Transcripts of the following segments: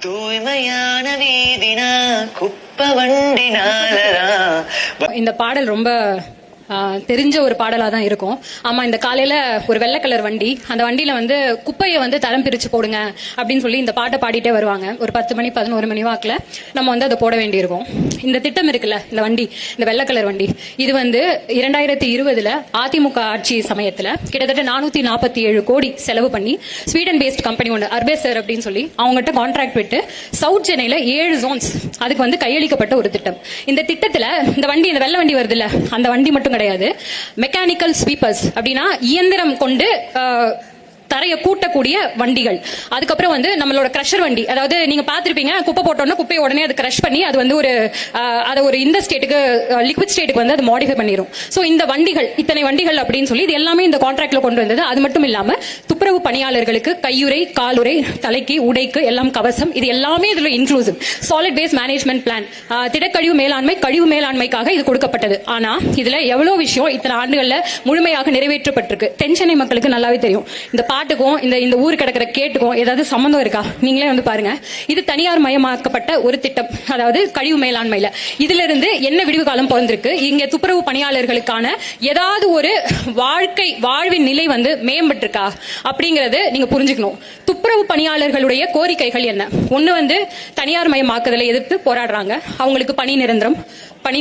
தூய்மையான வீதினா குப்ப வண்டினாலரா இந்த பாடல் ரொம்ப தெரிஞ்ச ஒரு பாடலாக தான் இருக்கும். ஆமாம் இந்த காலையில் ஒரு வெள்ளை கலர் வண்டி அந்த வண்டியில் வந்து குப்பையை வந்து தரம் பிரித்து போடுங்க அப்படின்னு சொல்லி இந்த பாட்டை பாடிட்டே வருவாங்க. ஒரு பத்து மணி பதினோரு மணி வாக்கில் நம்ம வந்து அதை போட வேண்டியிருக்கும். இந்த திட்டம் இருக்குல்ல இந்த வண்டி இந்த வெள்ளை கலர் வண்டி இது வந்து இரண்டாயிரத்தி இருபதில் அதிமுக ஆட்சி சமயத்தில் கிட்டத்தட்ட நானூற்றி நாற்பத்தி ஏழு கோடி செலவு பண்ணி ஸ்வீடன் பேஸ்ட் கம்பெனி ஒன்று அர்பேசர் அப்படின்னு சொல்லி அவங்ககிட்ட கான்ட்ராக்ட் விட்டு சவுத் சென்னையில் ஏழு ஜோன்ஸ் அதுக்கு வந்து கையளிக்கப்பட்ட ஒரு திட்டம். இந்த திட்டத்தில் இந்த வண்டி இந்த வெள்ளை வண்டி வருதுல்ல அந்த வண்டி மட்டும் கிடையாது. மெக்கானிக்கல் ஸ்வீப்பர்ஸ் அப்படின்னா இயந்திரம் கொண்டு தரையை கூட்டக்கூடிய வண்டிகள். அதுக்கப்புறம் வந்து நம்மளோட க்ரஷர் வண்டி. அதாவது நீங்க பார்த்துருப்பீங்க குப்பை போட்டோன்னா குப்பையை உடனே அது க்ரஷ் பண்ணி அது வந்து ஒரு அதை ஒரு இந்த ஸ்டேட்டுக்கு லிக்விட் ஸ்டேட்டுக்கு வந்து அது மாடிஃபை பண்ணிடும் ஸோ இந்த வண்டிகள் இத்தனை வண்டிகள் அப்படின்னு சொல்லி இது எல்லாமே இந்த கான்ட்ராக்ட்ல கொண்டு வந்தது. அது மட்டும் இல்லாம துப்புரவு பணியாளர்களுக்கு கையுறை காலுறை தலைக்கு உடைக்கு எல்லாம் கவசம் இது எல்லாமே இதுல inclusive solid waste management plan திடக்கழிவு மேலாண்மை கழிவு மேலாண்மைக்காக இது கொடுக்கப்பட்டது. ஆனா இதுல எவ்வளவு விஷயம் இத்தனை ஆண்டுகள்ல முழுமையாக நிறைவேற்றப்பட்டிருக்கு. தென்சென்னை மக்களுக்கு நல்லாவே தெரியும். இந்த பாட்டுக்கும் இந்த இந்த ஊர் கிடக்கிற கேட்டுக்கும் ஏதாவது சம்மந்தம் இருக்கா? நீங்களே வந்து பாருங்க. இது தனியார் மயமாக்கப்பட்ட ஒரு திட்டம். அதாவது கழிவு மேலாண்மையில. இதுல இருந்து என்ன விடிவு காலம் பிறந்திருக்கு? இங்க துப்புரவு பணியாளர்களுக்கான ஏதாவது ஒரு வாழ்க்கை வாழ்வின் நிலை வந்து மேம்பட்டிருக்கா? அப்படிங்கறது நீங்க புரிஞ்சுக்கணும். துப்புரவு பணியாளர்களுடைய கோரிக்கைகள் என்ன? ஒண்ணு வந்து தனியார் மயமாக்குதலை எதிர்த்து போராடுறாங்க. அவங்களுக்கு பணி நிரந்தரம். பணி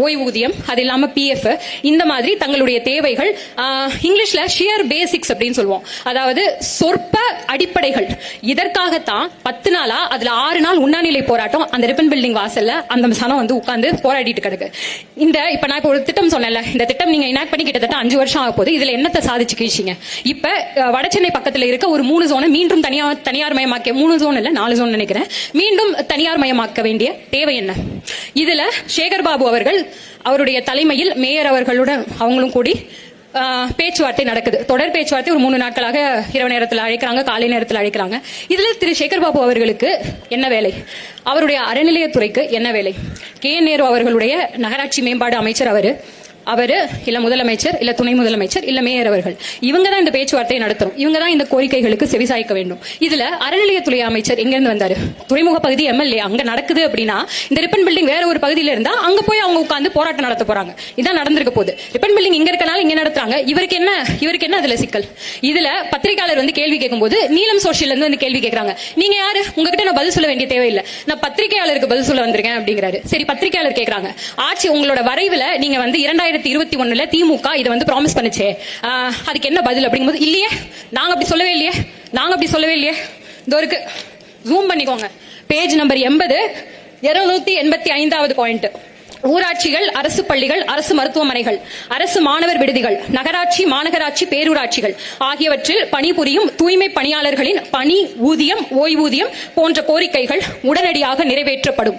ஓய்வூதியம் அது இல்லாம பிஎஃப் இந்த மாதிரி தங்களுடைய தேவைகள் இங்கிலீஷில் இங்கிலீஷ்ல ஷியர் பேசிக்ஸ் அப்படின்னு சொல்லுவோம். அதாவது சொற்ப அடிப்படைகள். இதற்காகத்தான் பத்து நாளா அதுல ஆறு நாள் உண்ணாநிலை போராட்டம் அந்த ரிப்பன் பில்டிங் வாசல்ல அந்த சனம் வந்து உட்கார்ந்து போராடிட்டு கிடக்கு. இந்த இப்ப நான் இப்ப ஒரு திட்டம் சொன்னேன்ல இந்த திட்டம் நீங்க இனாக்ட் பண்ணி கிட்டத்தட்ட அஞ்சு வருஷம் ஆக போது இதுல என்னத்தை சாதிச்சு கீழ்ச்சிங்க இப்ப அஹ், வடசென்னை பக்கத்துல இருக்க ஒரு மூணு ஜோனை மீண்டும் தனியார் தனியார் மயமாக்க மூணு சோன் இல்ல நாலு சோன் நினைக்கிறேன். மீண்டும் தனியார் மயமாக்க வேண்டிய தேவை என்ன? இதுல சேகர் பாபு அவர்கள் அவருடைய தலைமையில் மேயர் அவர்களுடன் அவங்களும் கூடி பேச்சுவார்த்தை நடக்குது. தொடர் பேச்சுவார்த்தை ஒரு மூணு நாட்களாக இரவு நேரத்தில் அழைக்கிறாங்க காலை நேரத்தில் அழைக்கிறாங்க. இதுல திரு சேகர் பாபு அவர்களுக்கு என்ன வேலை? அவருடைய அறநிலையத்துறைக்கு என்ன வேலை? கே நேரு அவர்களுடைய நகராட்சி மேம்பாடு அமைச்சர் அவர் அவரு இல்ல முதலமைச்சர் இல்ல துணை முதலமைச்சர் இல்ல மேயர் அவர்கள். இவங்க தான் இந்த பேச்சுவார்த்தையை நடத்தும் இவங்க தான் இந்த கோரிக்கைகளுக்கு செவிசாய்க்க வேண்டும். இதுல அறநிலையத்துறை அமைச்சர் எங்க இருந்து வந்தாரு? துறைமுக பகுதி எம்எல்ஏ. அங்க நடக்குது அப்படின்னா இந்த ரிப்பன் பில்டிங் வேற ஒரு பகுதியில இருந்தா அங்க போய் அவங்க உட்காந்து போராட்டம் நடத்த போறாங்க. இதான் நடந்திருக்க போகுது. ரிப்பன் பில்டிங் இங்க இருக்கனால இங்க நடத்துறாங்க. இவருக்கு என்ன இவருக்கு என்ன அதுல சிக்கல்? இதுல பத்திரிகையாளர் வந்து கேள்வி கேட்கும்போது நீலம் சோஷியல் இருந்து வந்து கேள்வி கேட்கறாங்க. நீங்க யாரு? உங்ககிட்ட நான் பதில் சொல்ல வேண்டிய தேவையில்லை. நான் பத்திரிகையாளருக்கு பதில் சொல்ல வந்திருக்கேன் அப்படிங்கிறாரு. சரி பத்திரிகையாளர் கேட்கறாங்க. ஆட்சி உங்களோட வரைவுல நீங்க வந்து இரண்டாயிரம் ரெண்டாயிரத்தி இருபத்தி ஒண்ணுல திமுக இதை வந்து ப்ராமிஸ் பண்ணுச்சு. அதுக்கு என்ன பதில் அப்படிங்கும்போது இல்லையே நாங்க அப்படி சொல்லவே இல்லையே நாங்க அப்படி சொல்லவே இல்லையே. இதோ இருக்கு. ஜூம் பண்ணிக்கோங்க. பேஜ் நம்பர் எண்பது இருநூத்தி எண்பத்தி ஐந்தாவது பாயிண்ட் ஊராட்சிகள் அரசு பள்ளிகள் அரசு மருத்துவமனைகள் அரசு மாணவர் விடுதிகள் நகராட்சி மாநகராட்சி பேரூராட்சிகள் ஆகியவற்றில் பணிபுரியும் தூய்மை பணியாளர்களின் பணி ஊதியம் ஓய்வூதியம் போன்ற கோரிக்கைகள் உடனடியாக நிறைவேற்றப்படும்.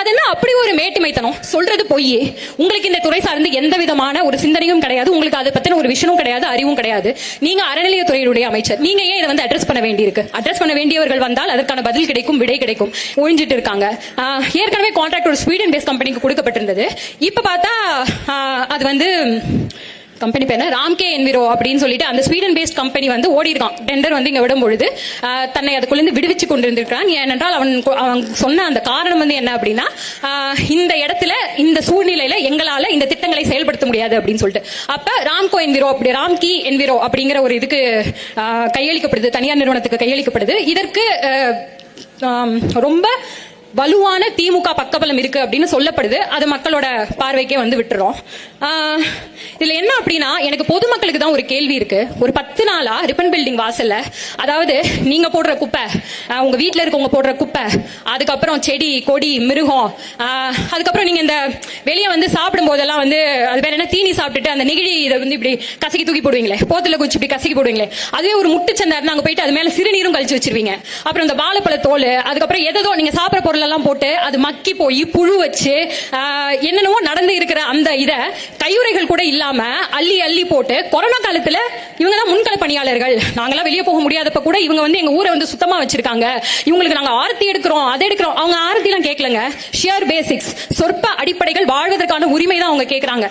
அதெல்லாம் அப்படி ஒரு மேட்டுமைத்தனம்? சொல்றது பொய்யே. உங்களுக்கு இந்த துறை சார்ந்து எந்த விதமான ஒரு சிந்தனையும் கிடையாது. உங்களுக்கு அதை பத்தின ஒரு விஷயமும் கிடையாது அறிவும் கிடையாது. நீங்க அறநிலையத்துறையினுடைய அமைச்சர். நீங்க ஏன் இதை வந்து அட்ரஸ் பண்ண வேண்டியிருக்கு? அட்ரஸ் பண்ண வேண்டியவர்கள் வந்தால் அதற்கான பதில் கிடைக்கும் விடை கிடைக்கும். ஒழிஞ்சிட்டு இருக்காங்க. ஏற்கனவே கான்ட்ராக்ட் ஒரு ஸ்வீடன் பேஸ் கம்பெனிக்கு கொடுக்கப்பட்டு இருந்தது. இப்ப பார்த்தா அது வந்து கம்பெனி பேர் என்ன? ராம்கே என்விரோ அப்படின்னு சொல்லிட்டு அந்த ஸ்வீடன் பேஸ்ட் கம்பெனி வந்து ஓடி இருக்கான் டெண்டர் வந்து இங்க விடும் பொழுது தன்னை அதுக்குள்ளேருந்து விடுவிச்சு கொண்டிருந்திருக்கிறான். ஏனென்றால் அவன் அவன் சொன்ன அந்த காரணம் வந்து என்ன அப்படின்னா இந்த இடத்துல இந்த சூழ்நிலையில எங்களால இந்த திட்டங்களை செயல்படுத்த முடியாது அப்படின்னு சொல்லிட்டு. அப்ப ராம்கோ என்விரோ அப்படி ராம்கி என்விரோ அப்படிங்கிற ஒரு இதுக்கு கையளிக்கப்படுது தனியார் நிறுவனத்துக்கு கையளிக்கப்படுது. இதற்கு ரொம்ப வலுவான திமுக பக்கபலம் இருக்கு அப்படின்னு சொல்லப்படுது. அது மக்களோட பார்வைக்கே வந்து விட்டுறோம். இதுல என்ன அப்படின்னா எனக்கு பொதுமக்களுக்கு தான் ஒரு கேள்வி இருக்கு. ஒரு பத்து நாளா ரிப்பன் பில்டிங் வாசல்ல அதாவது நீங்க போடுற குப்பை உங்க வீட்டுல இருக்கவங்க போடுற குப்பை அதுக்கப்புறம் செடி கொடி மிருகம் அதுக்கப்புறம் நீங்க இந்த வெளியே வந்து சாப்பிடும் போதெல்லாம் வந்து அது வேற என்ன தீனி சாப்பிட்டுட்டு அந்த நெகிழி இதை வந்து இப்படி கசக்கி தூக்கி போடுவீங்களே போத்துல குச்சி இப்படி கசக்கி போடுவீங்களே அதுவே ஒரு முட்டுச்சந்தா இருந்தா அங்க போயிட்டு அது மேல சிறுநீரும் கழிச்சு வச்சிருவீங்க. அப்புறம் இந்த வாழைப்பழ தோல் அதுக்கப்புறம் எதோ நீங்க சாப்பிட பொருள் எல்லாம் போட்டு அது மக்கி போய் புழு வச்சு என்னென்னவோ நடந்து இருக்கிற அந்த இதை கையுறைகள் கூட இல்லாம அள்ளி அள்ளி போட்டு கொரோனா காலத்துல இவங்க தான் முன்கள பணியாளர்கள். நாங்களாம் வெளியே போக முடியாதப்ப கூட இவங்க வந்து எங்க ஊரை வந்து சுத்தமா வச்சிருக்காங்க. இவங்களுக்கு நாங்க ஆரத்தி எடுக்கிறோம் அதை எடுக்கிறோம். அவங்க ஆரத்தி எல்லாம் கேட்கலங்க ஷியர் பேசிக்ஸ் சொற்ப அடிப்படைகள் வாழ்வதற்கான உரிமை தான் அவங்க கேட்கறாங்க